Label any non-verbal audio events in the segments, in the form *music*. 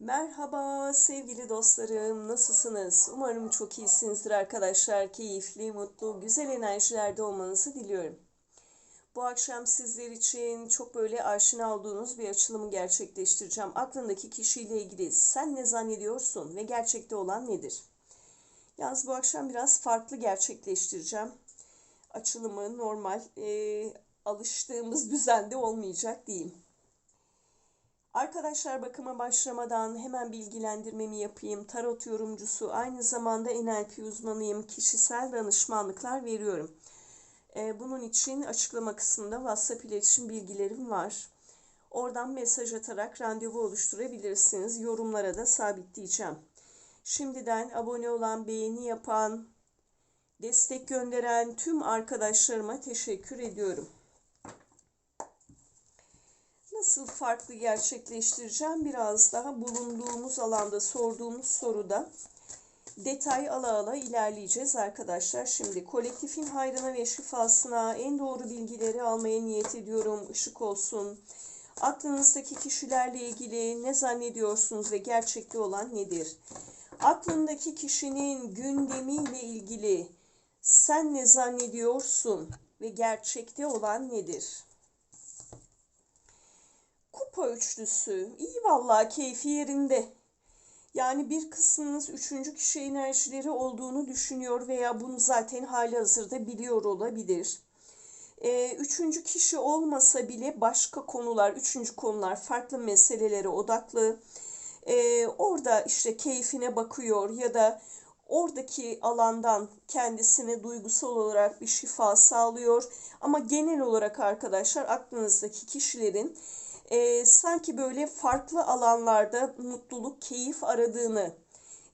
Merhaba sevgili dostlarım, nasılsınız? Umarım çok iyisinizdir arkadaşlar. Keyifli, mutlu, güzel enerjilerde olmanızı diliyorum. Bu akşam sizler için çok böyle aşina olduğunuz bir açılımı gerçekleştireceğim. Aklındaki kişiyle ilgili sen ne zannediyorsun ve gerçekte olan nedir? Yalnız bu akşam biraz farklı gerçekleştireceğim. Açılımı normal, e, alıştığımız *laughs* düzende olmayacak diyeyim. Arkadaşlar bakıma başlamadan hemen bilgilendirmemi yapayım. Tarot yorumcusu, aynı zamanda NLP uzmanıyım. Kişisel danışmanlıklar veriyorum. Ee, bunun için açıklama kısmında WhatsApp iletişim bilgilerim var. Oradan mesaj atarak randevu oluşturabilirsiniz. Yorumlara da sabitleyeceğim. Şimdiden abone olan, beğeni yapan, destek gönderen tüm arkadaşlarıma teşekkür ediyorum nasıl farklı gerçekleştireceğim biraz daha bulunduğumuz alanda sorduğumuz soruda detay ala ala ilerleyeceğiz arkadaşlar. Şimdi kolektifin hayrına ve şifasına en doğru bilgileri almaya niyet ediyorum. Işık olsun. Aklınızdaki kişilerle ilgili ne zannediyorsunuz ve gerçekte olan nedir? Aklındaki kişinin gündemiyle ilgili sen ne zannediyorsun ve gerçekte olan nedir? Kupa üçlüsü. İyi vallahi keyfi yerinde. Yani bir kısmınız üçüncü kişi enerjileri olduğunu düşünüyor veya bunu zaten hali hazırda biliyor olabilir. Ee, üçüncü kişi olmasa bile başka konular, üçüncü konular farklı meselelere odaklı. Ee, orada işte keyfine bakıyor ya da oradaki alandan kendisine duygusal olarak bir şifa sağlıyor. Ama genel olarak arkadaşlar aklınızdaki kişilerin e, sanki böyle farklı alanlarda mutluluk, keyif aradığını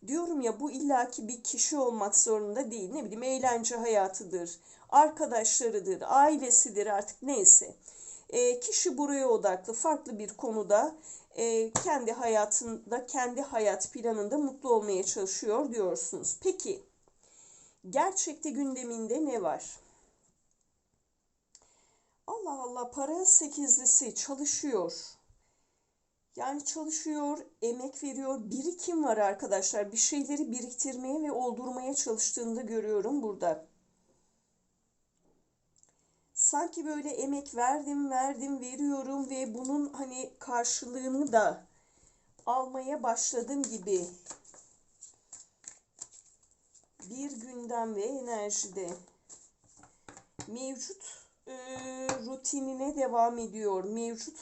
diyorum ya bu illaki bir kişi olmak zorunda değil. Ne bileyim eğlence hayatıdır, arkadaşlarıdır, ailesidir artık neyse. E, kişi buraya odaklı farklı bir konuda e, kendi hayatında, kendi hayat planında mutlu olmaya çalışıyor diyorsunuz. Peki gerçekte gündeminde ne var? Allah Allah para sekizlisi çalışıyor. Yani çalışıyor, emek veriyor, birikim var arkadaşlar. Bir şeyleri biriktirmeye ve oldurmaya çalıştığını da görüyorum burada. Sanki böyle emek verdim, verdim, veriyorum ve bunun hani karşılığını da almaya başladım gibi bir gündem ve enerjide mevcut e, rutinine devam ediyor. Mevcut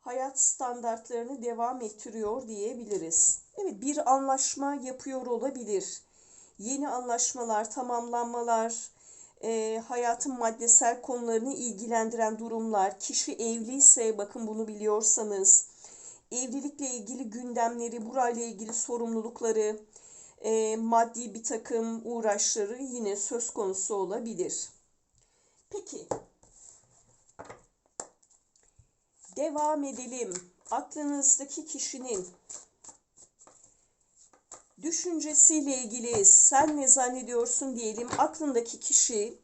hayat standartlarını devam ettiriyor diyebiliriz. Evet bir anlaşma yapıyor olabilir. Yeni anlaşmalar, tamamlanmalar, e, hayatın maddesel konularını ilgilendiren durumlar, kişi evliyse bakın bunu biliyorsanız, evlilikle ilgili gündemleri, burayla ilgili sorumlulukları, e, maddi bir takım uğraşları yine söz konusu olabilir. Peki. Devam edelim. Aklınızdaki kişinin düşüncesiyle ilgili sen ne zannediyorsun diyelim. Aklındaki kişi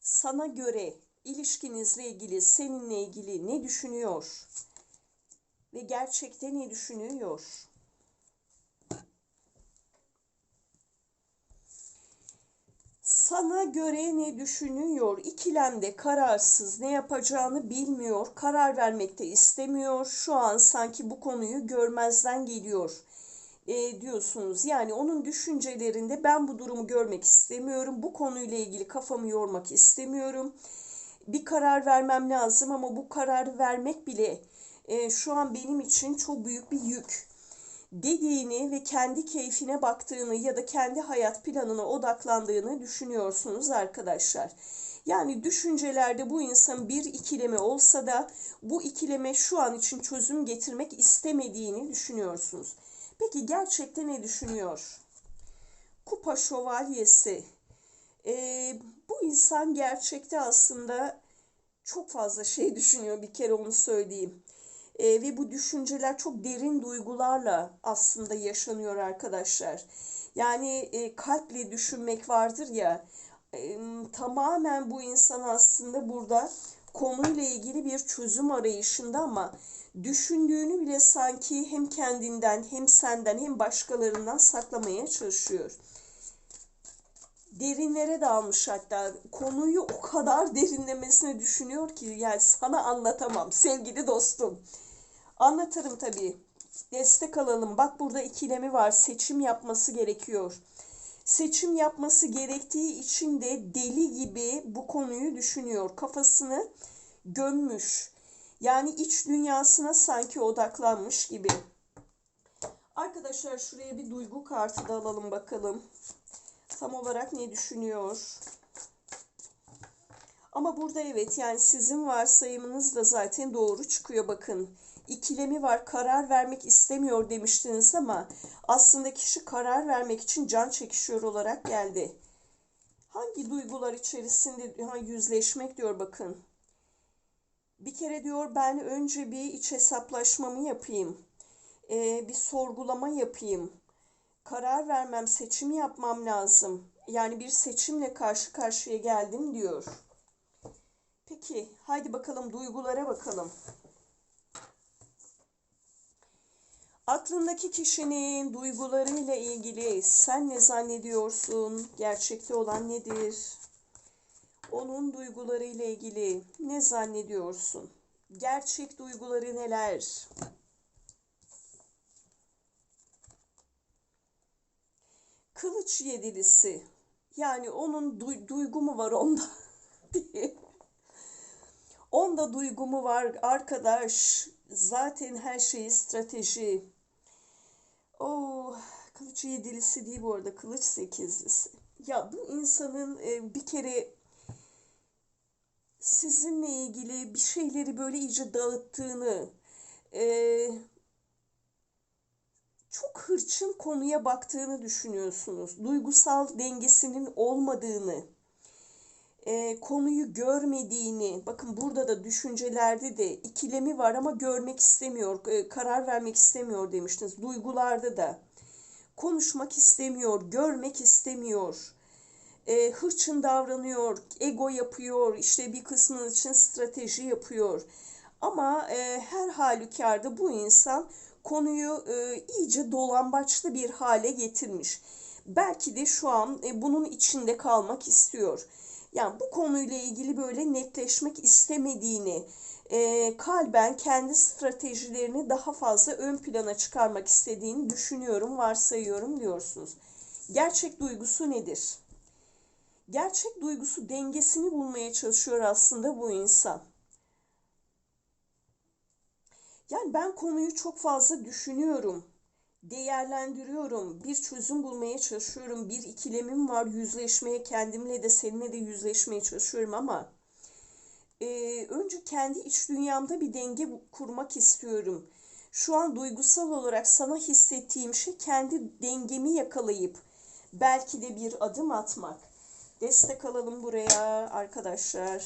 sana göre ilişkinizle ilgili, seninle ilgili ne düşünüyor? Ve gerçekte ne düşünüyor? Sana göre ne düşünüyor? İkilemde kararsız, ne yapacağını bilmiyor, karar vermekte istemiyor. Şu an sanki bu konuyu görmezden geliyor e, diyorsunuz. Yani onun düşüncelerinde ben bu durumu görmek istemiyorum. Bu konuyla ilgili kafamı yormak istemiyorum. Bir karar vermem lazım ama bu kararı vermek bile e, şu an benim için çok büyük bir yük dediğini ve kendi keyfine baktığını ya da kendi hayat planına odaklandığını düşünüyorsunuz arkadaşlar. Yani düşüncelerde bu insan bir ikileme olsa da bu ikileme şu an için çözüm getirmek istemediğini düşünüyorsunuz. Peki gerçekten ne düşünüyor? Kupa şövalyesi. Ee, bu insan gerçekte aslında çok fazla şey *laughs* düşünüyor bir kere onu söyleyeyim e, ve bu düşünceler çok derin duygularla aslında yaşanıyor arkadaşlar. Yani e, kalple düşünmek vardır ya e, tamamen bu insan aslında burada konuyla ilgili bir çözüm arayışında ama düşündüğünü bile sanki hem kendinden hem senden hem başkalarından saklamaya çalışıyor. Derinlere dalmış hatta konuyu o kadar derinlemesine düşünüyor ki yani sana anlatamam sevgili dostum. Anlatırım tabii. Destek alalım. Bak burada ikilemi var. Seçim yapması gerekiyor. Seçim yapması gerektiği için de deli gibi bu konuyu düşünüyor. Kafasını gömmüş. Yani iç dünyasına sanki odaklanmış gibi. Arkadaşlar şuraya bir duygu kartı da alalım bakalım. Tam olarak ne düşünüyor? Ama burada evet yani sizin varsayımınız da zaten doğru çıkıyor bakın. İkilemi var karar vermek istemiyor demiştiniz ama aslında kişi karar vermek için can çekişiyor olarak geldi. Hangi duygular içerisinde ha, yüzleşmek diyor bakın. Bir kere diyor ben önce bir iç hesaplaşmamı yapayım. Ee, bir sorgulama yapayım. Karar vermem, seçim yapmam lazım. Yani bir seçimle karşı karşıya geldim diyor. Peki, haydi bakalım duygulara bakalım. Aklındaki kişinin duygularıyla ilgili sen ne zannediyorsun? Gerçekte olan nedir? Onun duygularıyla ilgili ne zannediyorsun? Gerçek duyguları neler? Kılıç yedilisi. Yani onun du duygu mu var onda. *laughs* Onda duygu mu var arkadaş? Zaten her şeyi strateji. Kılıç yedilisi değil bu arada. Kılıç sekizlisi. Ya bu insanın e, bir kere sizinle ilgili bir şeyleri böyle iyice dağıttığını, e, çok hırçın konuya baktığını düşünüyorsunuz. Duygusal dengesinin olmadığını, e, konuyu görmediğini, bakın burada da düşüncelerde de ikilemi var ama görmek istemiyor, e, karar vermek istemiyor demiştiniz. Duygularda da konuşmak istemiyor, görmek istemiyor e, hırçın davranıyor, ego yapıyor, işte bir kısmının için strateji yapıyor. Ama e, her halükarda bu insan konuyu e, iyice dolambaçlı bir hale getirmiş. Belki de şu an e, bunun içinde kalmak istiyor. Yani bu konuyla ilgili böyle netleşmek istemediğini, e, kalben kendi stratejilerini daha fazla ön plana çıkarmak istediğini düşünüyorum, varsayıyorum diyorsunuz. Gerçek duygusu nedir? gerçek duygusu dengesini bulmaya çalışıyor aslında bu insan. Yani ben konuyu çok fazla düşünüyorum, değerlendiriyorum, bir çözüm bulmaya çalışıyorum, bir ikilemim var, yüzleşmeye, kendimle de seninle de yüzleşmeye çalışıyorum ama e, önce kendi iç dünyamda bir denge kurmak istiyorum. Şu an duygusal olarak sana hissettiğim şey kendi dengemi yakalayıp belki de bir adım atmak. Destek alalım buraya arkadaşlar.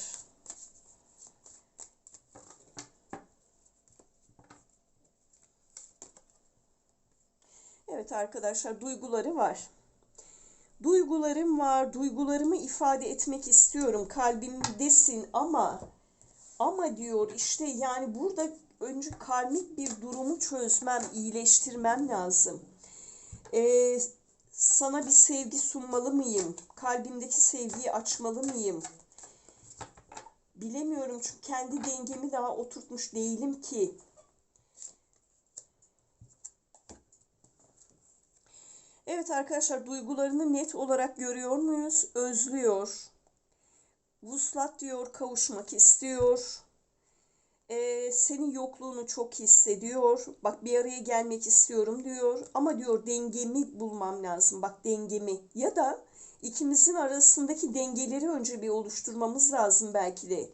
Evet arkadaşlar duyguları var. Duygularım var. Duygularımı ifade etmek istiyorum. Kalbimdesin ama ama diyor işte yani burada önce karmik bir durumu çözmem, iyileştirmem lazım. Ee, sana bir sevgi sunmalı mıyım? Kalbimdeki sevgiyi açmalı mıyım? Bilemiyorum çünkü kendi dengemi daha oturtmuş değilim ki. Evet arkadaşlar duygularını net olarak görüyor muyuz? Özlüyor. Vuslat diyor kavuşmak istiyor e, senin yokluğunu çok hissediyor. Bak bir araya gelmek istiyorum diyor. Ama diyor dengemi bulmam lazım. Bak dengemi. Ya da ikimizin arasındaki dengeleri önce bir oluşturmamız lazım belki de.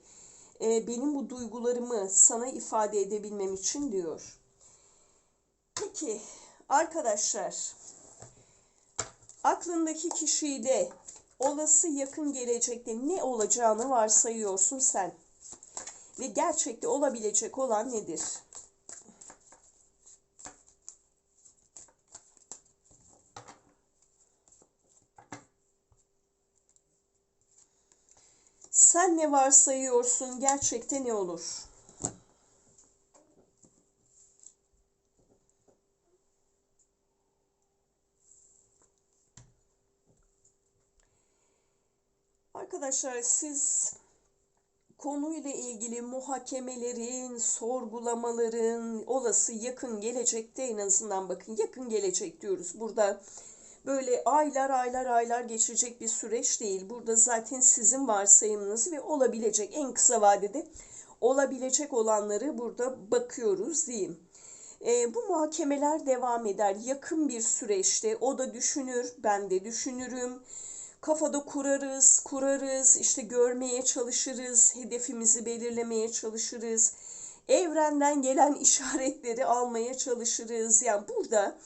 E, benim bu duygularımı sana ifade edebilmem için diyor. Peki arkadaşlar aklındaki kişiyle olası yakın gelecekte ne olacağını varsayıyorsun sen ve gerçekte olabilecek olan nedir? Sen ne varsayıyorsun? Gerçekte ne olur? Arkadaşlar siz konuyla ilgili muhakemelerin, sorgulamaların olası yakın gelecekte en azından bakın yakın gelecek diyoruz. Burada böyle aylar aylar aylar geçecek bir süreç değil. Burada zaten sizin varsayımınız ve olabilecek en kısa vadede olabilecek olanları burada bakıyoruz diyeyim. E, bu muhakemeler devam eder. Yakın bir süreçte o da düşünür, ben de düşünürüm kafada kurarız, kurarız, işte görmeye çalışırız, hedefimizi belirlemeye çalışırız. Evrenden gelen *laughs* işaretleri almaya çalışırız. Yani burada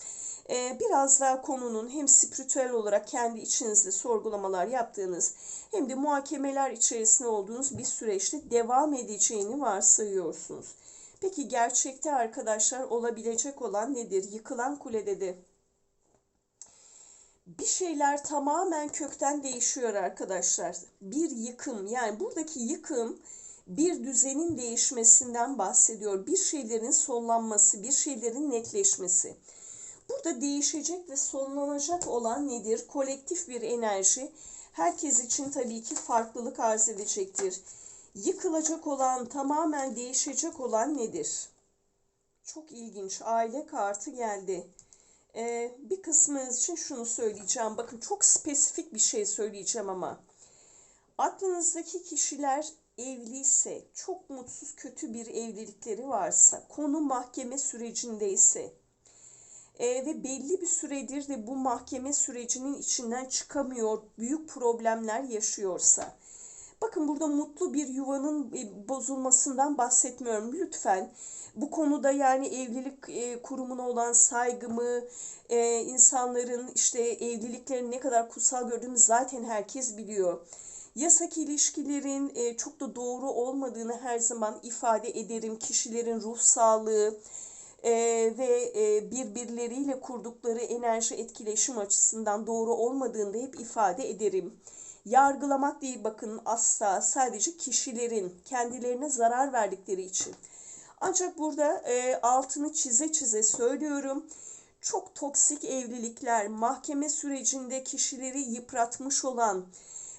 e, biraz daha konunun hem spiritüel olarak kendi içinizde sorgulamalar yaptığınız hem de muhakemeler içerisinde olduğunuz bir süreçte devam edeceğini varsayıyorsunuz. Peki gerçekte arkadaşlar olabilecek olan nedir? Yıkılan kulede de bir şeyler tamamen kökten değişiyor arkadaşlar. Bir yıkım yani buradaki yıkım bir düzenin değişmesinden bahsediyor. Bir şeylerin sonlanması, bir şeylerin netleşmesi. Burada değişecek ve sonlanacak olan nedir? Kolektif bir enerji. Herkes için tabii ki farklılık arz edecektir. Yıkılacak olan, tamamen değişecek olan nedir? Çok ilginç. Aile kartı geldi. Ee, bir kısmınız için şunu söyleyeceğim. Bakın çok spesifik bir şey söyleyeceğim ama. Aklınızdaki kişiler evliyse, çok mutsuz kötü bir evlilikleri varsa, konu mahkeme sürecindeyse e, ve belli bir süredir de bu mahkeme sürecinin içinden çıkamıyor, büyük problemler yaşıyorsa, bakın burada mutlu bir yuvanın e, bozulmasından bahsetmiyorum. Lütfen bu konuda yani evlilik e, kurumuna olan saygımı, e, insanların işte evliliklerin ne kadar kutsal gördüğümü zaten herkes biliyor. Yasak ilişkilerin çok da doğru olmadığını her zaman ifade ederim. Kişilerin ruh sağlığı ve birbirleriyle kurdukları enerji etkileşim açısından doğru olmadığını da hep ifade ederim. Yargılamak değil bakın asla sadece kişilerin kendilerine zarar verdikleri için ancak burada e, altını çize çize söylüyorum. Çok toksik evlilikler, mahkeme sürecinde kişileri yıpratmış olan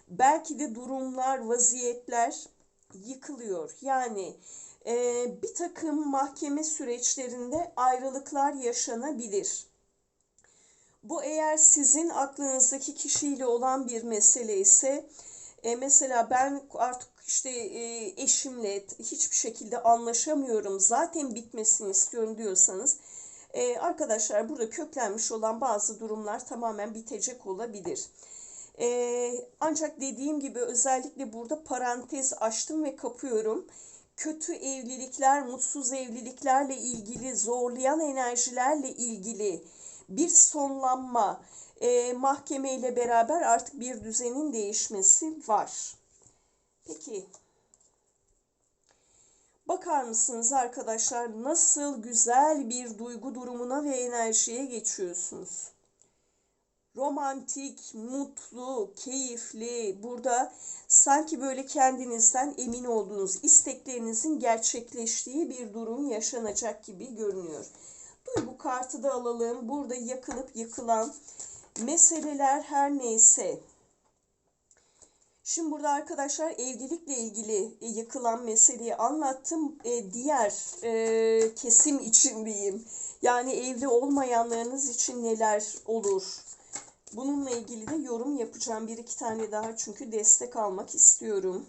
belki de durumlar, vaziyetler yıkılıyor. Yani e, bir takım mahkeme süreçlerinde ayrılıklar yaşanabilir. Bu eğer sizin aklınızdaki kişiyle olan bir mesele ise e, mesela ben artık işte e, eşimle hiçbir şekilde anlaşamıyorum zaten bitmesini istiyorum diyorsanız e, arkadaşlar burada köklenmiş olan bazı durumlar tamamen bitecek olabilir. E, ancak dediğim gibi özellikle burada parantez açtım ve kapıyorum. Kötü evlilikler, mutsuz evliliklerle ilgili, zorlayan enerjilerle ilgili bir sonlanma, e, mahkemeyle beraber artık bir düzenin değişmesi var. Peki. Bakar mısınız arkadaşlar nasıl güzel bir duygu durumuna ve enerjiye geçiyorsunuz. Romantik, mutlu, keyifli, burada sanki böyle kendinizden emin olduğunuz isteklerinizin gerçekleştiği bir durum yaşanacak gibi görünüyor. Duygu kartı da alalım. Burada yakılıp yıkılan meseleler her neyse Şimdi burada arkadaşlar evlilikle ilgili e, yıkılan meseleyi anlattım. E, diğer e, kesim için diyeyim. Yani evli olmayanlarınız için neler olur? Bununla ilgili de yorum yapacağım. Bir iki tane daha çünkü destek almak istiyorum.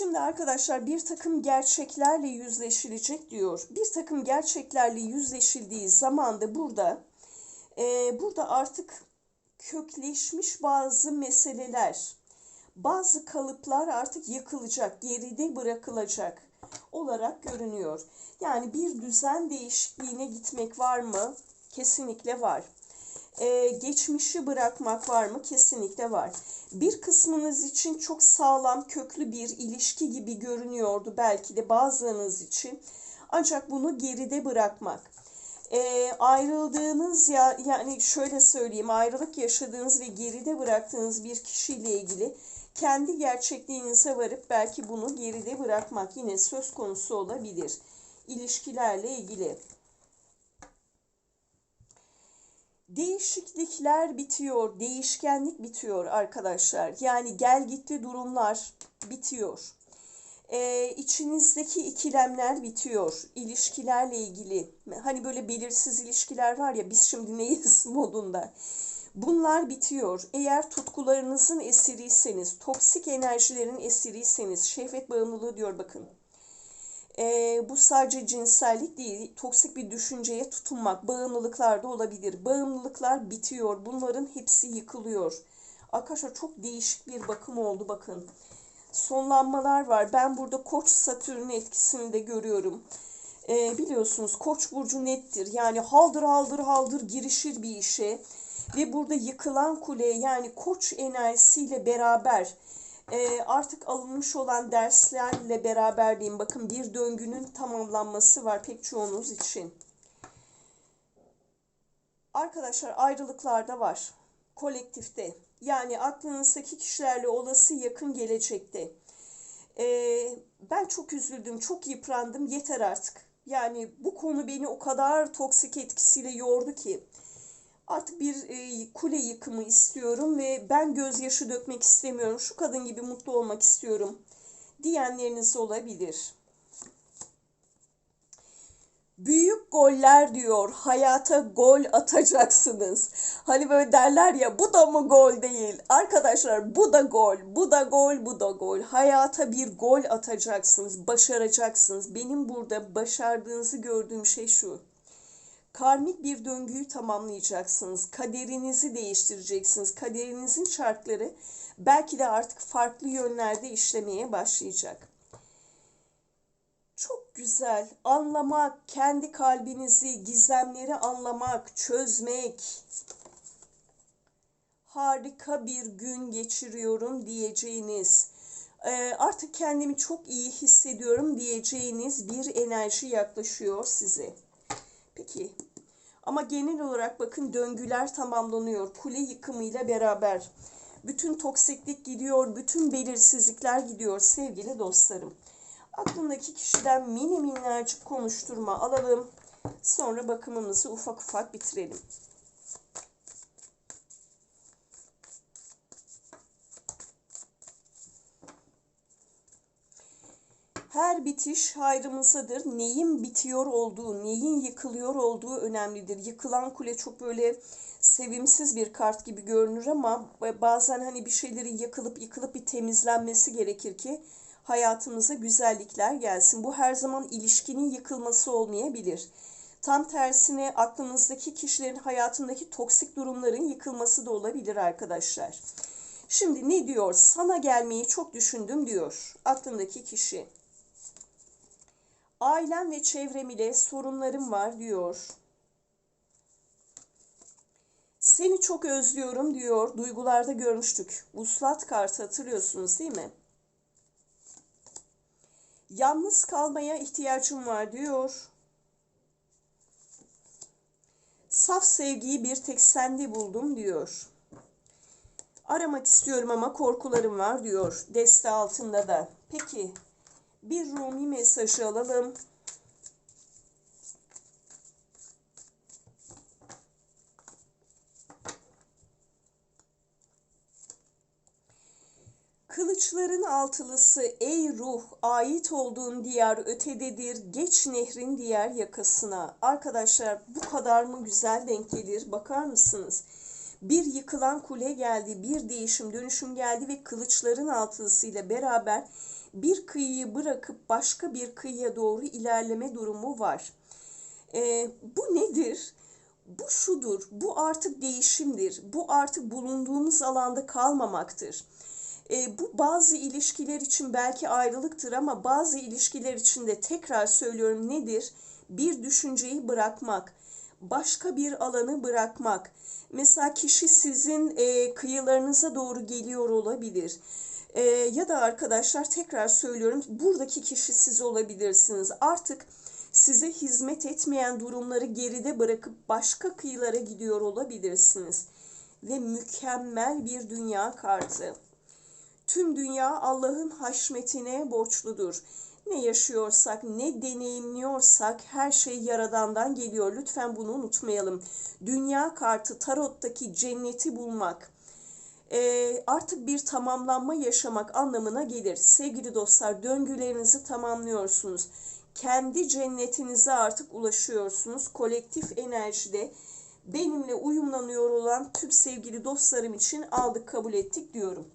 Şimdi arkadaşlar bir takım gerçeklerle yüzleşilecek diyor. Bir takım gerçeklerle yüzleşildiği zaman da burada e, burada artık kökleşmiş bazı meseleler, bazı kalıplar artık yıkılacak, geride bırakılacak olarak görünüyor. Yani bir düzen değişikliğine gitmek var mı? Kesinlikle var. Ee, geçmişi bırakmak var mı? Kesinlikle var. Bir kısmınız için çok sağlam, köklü bir ilişki gibi görünüyordu belki de bazılarınız için. Ancak bunu geride bırakmak e, ayrıldığınız ya yani şöyle söyleyeyim ayrılık yaşadığınız ve geride bıraktığınız bir kişiyle ilgili kendi gerçekliğinize varıp belki bunu geride bırakmak yine söz konusu olabilir. İlişkilerle ilgili. Değişiklikler bitiyor, değişkenlik bitiyor arkadaşlar. Yani gel gitti durumlar bitiyor. Ee, içinizdeki ikilemler bitiyor. İlişkilerle ilgili. Hani böyle belirsiz ilişkiler var ya biz şimdi neyiz *laughs* modunda. Bunlar bitiyor. Eğer tutkularınızın esiriyseniz, toksik enerjilerin esiriyseniz, şehvet bağımlılığı diyor bakın. Ee, bu sadece cinsellik değil, toksik bir düşünceye tutunmak, bağımlılıklar da olabilir. Bağımlılıklar bitiyor, bunların hepsi yıkılıyor. Arkadaşlar çok değişik bir bakım oldu bakın. Sonlanmalar var. Ben burada Koç Satürn etkisini de görüyorum. Ee, biliyorsunuz Koç burcu nettir. Yani haldır haldır haldır girişir bir işe ve burada yıkılan kule yani Koç enerjisiyle beraber e, artık alınmış olan derslerle beraber diyeyim bakın bir döngünün tamamlanması var pek çoğunuz için. Arkadaşlar ayrılıklar da var. Kolektifte. Yani aklınızdaki kişilerle olası yakın gelecekte. Ee, ben çok üzüldüm, çok yıprandım. Yeter artık. Yani bu konu beni o kadar toksik etkisiyle yordu ki. Artık bir e, kule yıkımı istiyorum ve ben gözyaşı dökmek istemiyorum. Şu kadın gibi mutlu olmak istiyorum diyenleriniz olabilir. Büyük goller diyor. Hayata gol atacaksınız. Hani böyle derler ya bu da mı gol değil? Arkadaşlar bu da gol, bu da gol, bu da gol. Hayata bir gol atacaksınız, başaracaksınız. Benim burada başardığınızı gördüğüm şey şu. Karmik bir döngüyü tamamlayacaksınız. Kaderinizi değiştireceksiniz. Kaderinizin çarkları belki de artık farklı yönlerde işlemeye başlayacak. Çok güzel. Anlamak, kendi kalbinizi, gizemleri anlamak, çözmek. Harika bir gün geçiriyorum diyeceğiniz. E, artık kendimi çok iyi hissediyorum diyeceğiniz bir enerji yaklaşıyor size. Peki ama genel olarak bakın döngüler tamamlanıyor. Kule yıkımıyla beraber. Bütün toksiklik gidiyor, bütün belirsizlikler gidiyor sevgili dostlarım. Aklındaki kişiden mini minnacık konuşturma alalım. Sonra bakımımızı ufak ufak bitirelim. Her bitiş hayrımızadır. Neyin bitiyor olduğu, neyin yıkılıyor olduğu önemlidir. Yıkılan kule çok böyle sevimsiz bir kart gibi görünür ama bazen hani bir şeylerin yakılıp yıkılıp bir temizlenmesi gerekir ki hayatımıza güzellikler gelsin. Bu her zaman ilişkinin yıkılması olmayabilir. Tam tersine aklımızdaki kişilerin hayatındaki toksik durumların yıkılması da olabilir arkadaşlar. Şimdi ne diyor? Sana gelmeyi çok düşündüm diyor aklındaki kişi. Ailem ve çevrem ile sorunlarım var diyor. Seni çok özlüyorum diyor. Duygularda görmüştük. Uslat kartı hatırlıyorsunuz değil mi? Yalnız kalmaya ihtiyacım var diyor. Saf sevgiyi bir tek sende buldum diyor. Aramak istiyorum ama korkularım var diyor. Deste altında da. Peki bir Rumi mesajı alalım. Kılıçların altılısı ey ruh ait olduğun diyar ötededir geç nehrin diğer yakasına. Arkadaşlar bu kadar mı güzel denk gelir bakar mısınız? Bir yıkılan kule geldi, bir değişim dönüşüm geldi ve kılıçların altılısıyla beraber bir kıyıyı bırakıp başka bir kıyıya doğru ilerleme durumu var. E, bu nedir? Bu şudur, bu artık değişimdir, bu artık bulunduğumuz alanda kalmamaktır. E, bu bazı ilişkiler için belki ayrılıktır ama bazı ilişkiler için de tekrar söylüyorum nedir? Bir düşünceyi bırakmak, başka bir alanı bırakmak. Mesela kişi sizin e, kıyılarınıza doğru geliyor olabilir e, ya da arkadaşlar tekrar söylüyorum buradaki kişi siz olabilirsiniz. Artık Size hizmet etmeyen durumları geride bırakıp başka kıyılara gidiyor olabilirsiniz. Ve mükemmel bir dünya kartı. Tüm dünya Allah'ın haşmetine borçludur. Ne yaşıyorsak, ne deneyimliyorsak her şey Yaradan'dan geliyor. Lütfen bunu unutmayalım. Dünya kartı tarottaki cenneti bulmak e, artık bir tamamlanma yaşamak anlamına gelir. Sevgili dostlar döngülerinizi tamamlıyorsunuz. Kendi cennetinize artık ulaşıyorsunuz. Kolektif enerjide benimle uyumlanıyor olan tüm sevgili dostlarım için aldık kabul ettik diyorum.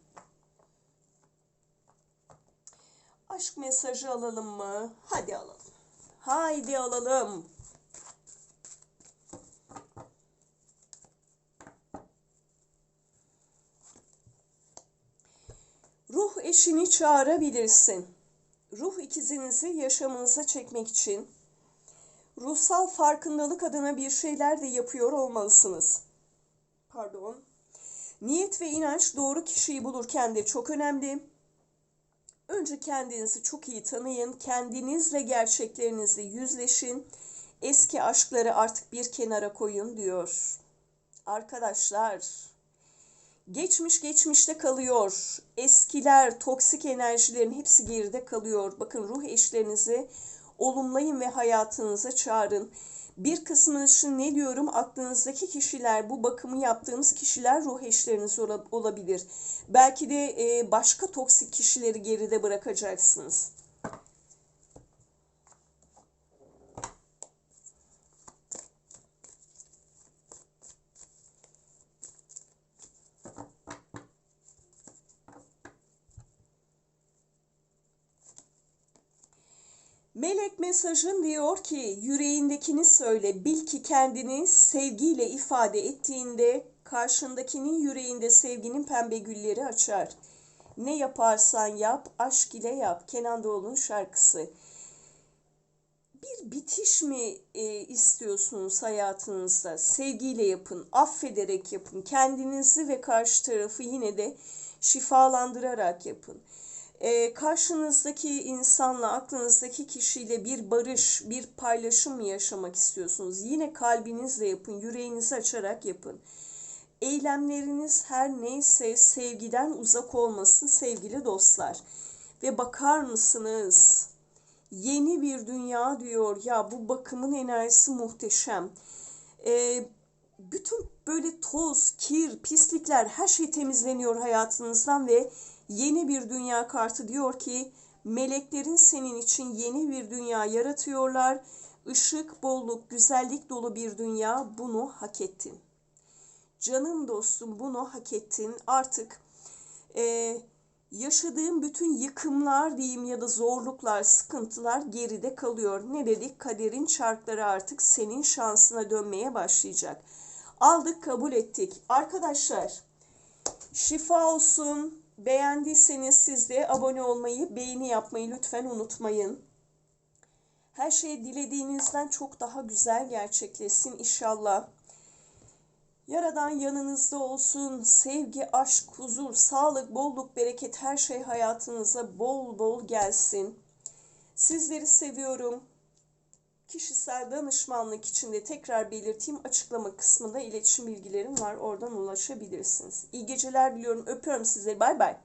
Aşk mesajı alalım mı? Hadi alalım. Haydi alalım. Ruh eşini çağırabilirsin. Ruh ikizinizi yaşamınıza çekmek için ruhsal farkındalık adına bir şeyler de yapıyor olmalısınız. Pardon. Niyet ve inanç doğru kişiyi bulurken de çok önemli. Önce kendinizi çok iyi tanıyın, kendinizle gerçeklerinizle yüzleşin. Eski aşkları artık bir kenara koyun diyor. Arkadaşlar, Geçmiş geçmişte kalıyor. Eskiler, toksik enerjilerin hepsi geride kalıyor. Bakın ruh eşlerinizi olumlayın ve hayatınıza çağırın. Bir kısmı için ne diyorum? Aklınızdaki kişiler, bu bakımı yaptığınız kişiler ruh eşleriniz olabilir. Belki de başka toksik kişileri geride bırakacaksınız. Mesajın diyor ki yüreğindekini söyle bil ki kendini sevgiyle ifade ettiğinde karşındakinin yüreğinde sevginin pembe gülleri açar. Ne yaparsan yap aşk ile yap Kenan Doğulu'nun şarkısı. Bir bitiş mi e, istiyorsunuz hayatınızda? Sevgiyle yapın, affederek yapın. Kendinizi ve karşı tarafı yine de şifalandırarak yapın e, karşınızdaki insanla, aklınızdaki kişiyle bir barış, bir paylaşım yaşamak istiyorsunuz? Yine kalbinizle yapın, yüreğinizi açarak yapın. Eylemleriniz her neyse sevgiden uzak olmasın sevgili dostlar. Ve bakar mısınız? Yeni bir dünya diyor ya bu bakımın enerjisi muhteşem. Ee, bütün böyle toz, kir, pislikler her şey temizleniyor hayatınızdan ve Yeni bir dünya kartı diyor ki meleklerin senin için yeni bir dünya yaratıyorlar. Işık, bolluk, güzellik dolu bir dünya bunu hak ettin. Canım dostum bunu hak ettin. Artık e, yaşadığım bütün yıkımlar diyeyim ya da zorluklar, sıkıntılar geride kalıyor. Ne dedik? Kaderin çarkları artık senin şansına dönmeye başlayacak. Aldık, kabul ettik. Arkadaşlar, şifa olsun, Beğendiyseniz siz de abone olmayı, beğeni yapmayı lütfen unutmayın. Her şey dilediğinizden çok daha güzel gerçekleşsin inşallah. Yaradan yanınızda olsun. Sevgi, aşk, huzur, sağlık, bolluk, bereket her şey hayatınıza bol bol gelsin. Sizleri seviyorum. Kişisel danışmanlık için de tekrar belirteyim. Açıklama kısmında iletişim bilgilerim var. Oradan ulaşabilirsiniz. İyi geceler diliyorum. Öpüyorum sizleri. Bay bay.